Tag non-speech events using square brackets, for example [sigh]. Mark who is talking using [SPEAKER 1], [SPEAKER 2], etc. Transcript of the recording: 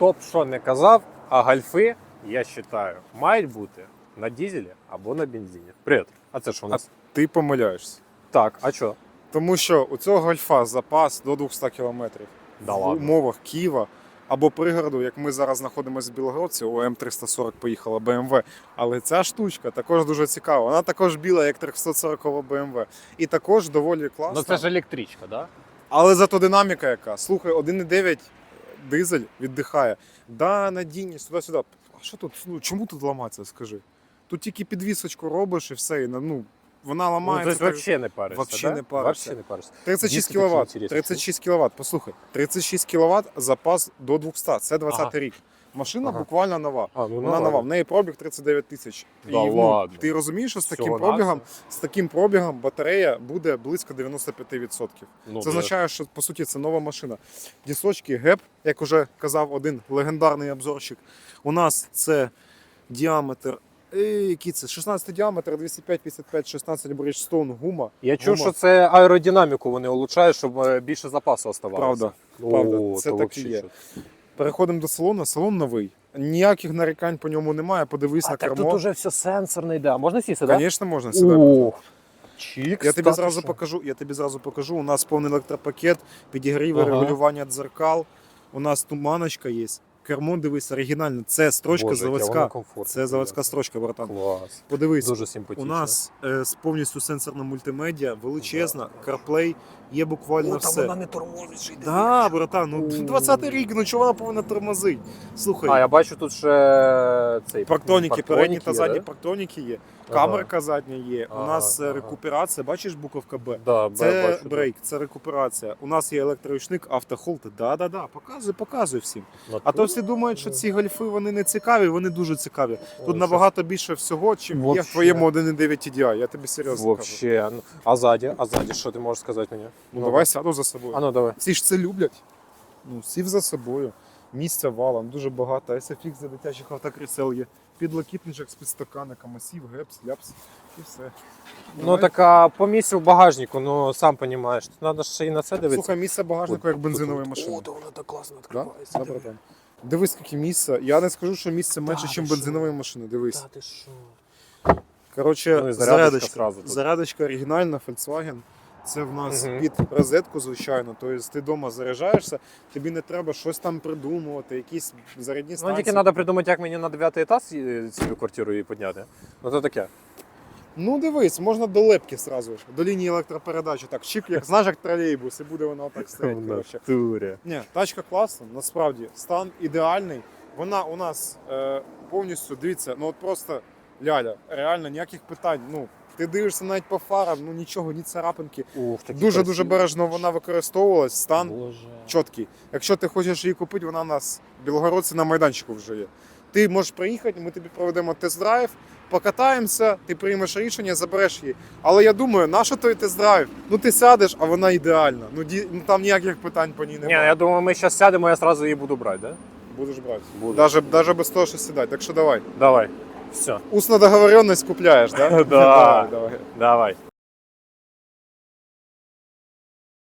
[SPEAKER 1] хто б що не казав, а гальфи, я вважаю, мають бути на дізелі або на бензині. Привіт. А це що у нас?
[SPEAKER 2] Ти помиляєшся.
[SPEAKER 1] Так, а що?
[SPEAKER 2] Тому що у цього гольфа запас до 200 кілометрів.
[SPEAKER 1] Да
[SPEAKER 2] в
[SPEAKER 1] ладно.
[SPEAKER 2] умовах Києва або пригороду, як ми зараз знаходимося в Білогородці, у М340 поїхала BMW. Але ця штучка також дуже цікава. Вона також біла, як 340 BMW. І також доволі класна.
[SPEAKER 1] Ну це ж електричка, да?
[SPEAKER 2] Але зато динаміка яка. Слухай, 1,9 дизель віддихає. Да, надійність, туди-сюди. А що тут? Ну, чому тут ламатися, скажи? Тут тільки підвісочку робиш і все. І, ну, вона
[SPEAKER 1] Ну,
[SPEAKER 2] ламається.
[SPEAKER 1] тобто
[SPEAKER 2] так-
[SPEAKER 1] взагалі не паришся,
[SPEAKER 2] Вообще
[SPEAKER 1] да?
[SPEAKER 2] не паришся.
[SPEAKER 1] Вообще не паришся.
[SPEAKER 2] 36 кВт. 36 кВт. Послухай, 36 кВт запас до 200. Це 20
[SPEAKER 1] Ага.
[SPEAKER 2] рік. Машина
[SPEAKER 1] Ага.
[SPEAKER 2] буквально нова.
[SPEAKER 1] А, ну,
[SPEAKER 2] Вона нова. В неї пробіг 39 тисяч.
[SPEAKER 1] Да
[SPEAKER 2] І, ну, ти розумієш, що з таким
[SPEAKER 1] Всього-навсього?
[SPEAKER 2] пробігом, з таким пробігом батарея буде близько 95%.
[SPEAKER 1] Ну,
[SPEAKER 2] це означає, що по суті це нова машина. Дісочки ГЕП, як уже казав один легендарний обзорщик. У нас це діаметр. е, Який це? 16 діаметр, 205, 55, 16 Bridgestone, гума.
[SPEAKER 1] Я чув, що це аеродинаміку вони улучшають, щоб е, більше запасу оставалося.
[SPEAKER 2] Правда,
[SPEAKER 1] О,
[SPEAKER 2] правда, це так і є. Переходимо до салону. Салон новий. Ніяких нарікань по ньому немає. Подивись
[SPEAKER 1] А
[SPEAKER 2] на
[SPEAKER 1] так
[SPEAKER 2] кермо.
[SPEAKER 1] тут уже все сенсорне йде. Можна сісти, так?
[SPEAKER 2] Звісно, можна
[SPEAKER 1] сідати. Чік,
[SPEAKER 2] Я тобі зразу покажу. Я тобі зразу покажу. У нас повний електропакет, підігріви,
[SPEAKER 1] Ага.
[SPEAKER 2] регулювання дзеркал. У нас туманочка є. Кермо, дивись, оригінальне. Це строчка
[SPEAKER 1] Боже,
[SPEAKER 2] заводська. Це заводська строчка, братан.
[SPEAKER 1] Клас.
[SPEAKER 2] Подивись.
[SPEAKER 1] Дуже
[SPEAKER 2] У нас е, з повністю сенсорна мультимедіа, величезна, CarPlay, є буквально все.
[SPEAKER 1] не тормозить, що йде.
[SPEAKER 2] Да, братан, ну
[SPEAKER 1] О.
[SPEAKER 2] 20 рік, ну чого вона повинна тормозить? Слухай,
[SPEAKER 1] А, я бачу тут ще цей
[SPEAKER 2] Парктоніки, передні та задні
[SPEAKER 1] да?
[SPEAKER 2] парктоніки є,
[SPEAKER 1] Ага.
[SPEAKER 2] камерка задня є. У нас е,
[SPEAKER 1] ага.
[SPEAKER 2] рекуперація, бачиш буковка Б.
[SPEAKER 1] Да,
[SPEAKER 2] Це
[SPEAKER 1] бачу,
[SPEAKER 2] брейк, це рекуперація. У нас є електроручник, автохолд. Да, да, да, показуй, показуй всім.
[SPEAKER 1] Ну,
[SPEAKER 2] А то всі думають, що ці гольфи вони не цікаві, вони дуже цікаві. Тут набагато більше всього, чим є в
[SPEAKER 1] Вообще.
[SPEAKER 2] твоєму 1.9 TDI. Я тобі серйозно кажу.
[SPEAKER 1] Вообще. ну, А ззаді, а ззаді, що ти можеш сказати мені?
[SPEAKER 2] Ну давай сяду за собою.
[SPEAKER 1] А ну давай.
[SPEAKER 2] Всі ж це люблять. Ну, сів за собою. Місця валом, дуже багато. SFX для дитячих автокрісел є. Підлокітничок з підстаканниками, сів, гепс, ляпс і все.
[SPEAKER 1] Ну
[SPEAKER 2] Давай.
[SPEAKER 1] так а по місцю в багажнику, ну сам розумієш, треба ще і на це дивитися.
[SPEAKER 2] Слухай, місце багажнику як бензинової машини.
[SPEAKER 1] О, то воно так класно
[SPEAKER 2] Да?
[SPEAKER 1] відкривається.
[SPEAKER 2] Да, братан? Дивись, скільки місця. Я не скажу, що місце менше, ніж бензинової машини. Дивись.
[SPEAKER 1] Та ти що?
[SPEAKER 2] Коротше,
[SPEAKER 1] Ну і зарядочка
[SPEAKER 2] зарядочка.
[SPEAKER 1] зразу тут.
[SPEAKER 2] Зарядочка оригінальна, Volkswagen. Це в нас
[SPEAKER 1] Мгм.
[SPEAKER 2] під розетку, звичайно. Тобто ти вдома заряджаєшся, тобі не треба щось там придумувати, якісь зарядні
[SPEAKER 1] Ну
[SPEAKER 2] станції.
[SPEAKER 1] тільки треба придумати, як мені на 9 етаж е, свою квартиру її підняти. Ну то таке.
[SPEAKER 2] Ну дивись, можна до лепки сразу ж, до лінії електропередачі. Так, чик, як знаєш, як тролейбус, і буде отак стоять. [laughs] коротше.
[SPEAKER 1] Турі.
[SPEAKER 2] Ні, тачка класна, насправді стан ідеальний. Вона у нас е, повністю дивіться, ну от просто ляля, реально ніяких питань. Ну, ти дивишся навіть по фарам, ну нічого, ні царапинки.
[SPEAKER 1] Ух, такі
[SPEAKER 2] Дуже дуже
[SPEAKER 1] красиві.
[SPEAKER 2] бережно вона використовувалась. Стан
[SPEAKER 1] Боже.
[SPEAKER 2] чіткий. Якщо ти хочеш її купити, вона у нас в Білогородці на майданчику вже є. Ти можеш приїхати, ми тобі проведемо тест-драйв, покатаємося, ти приймеш рішення, забереш її. Але я думаю, на що той тест-драйв? Ну ти сядеш, а вона ідеальна. Ну, ді... ну там ніяких питань по ній немає.
[SPEAKER 1] Ні, я думаю, ми зараз сядемо, я одразу її буду брати, да?
[SPEAKER 2] Будеш брати.
[SPEAKER 1] Буду.
[SPEAKER 2] Даже, даже без того, що сідати. Так що давай.
[SPEAKER 1] Давай. Все.
[SPEAKER 2] Усна договоренность купляєш, да? [laughs]
[SPEAKER 1] Да.
[SPEAKER 2] давай, давай.
[SPEAKER 1] Давай.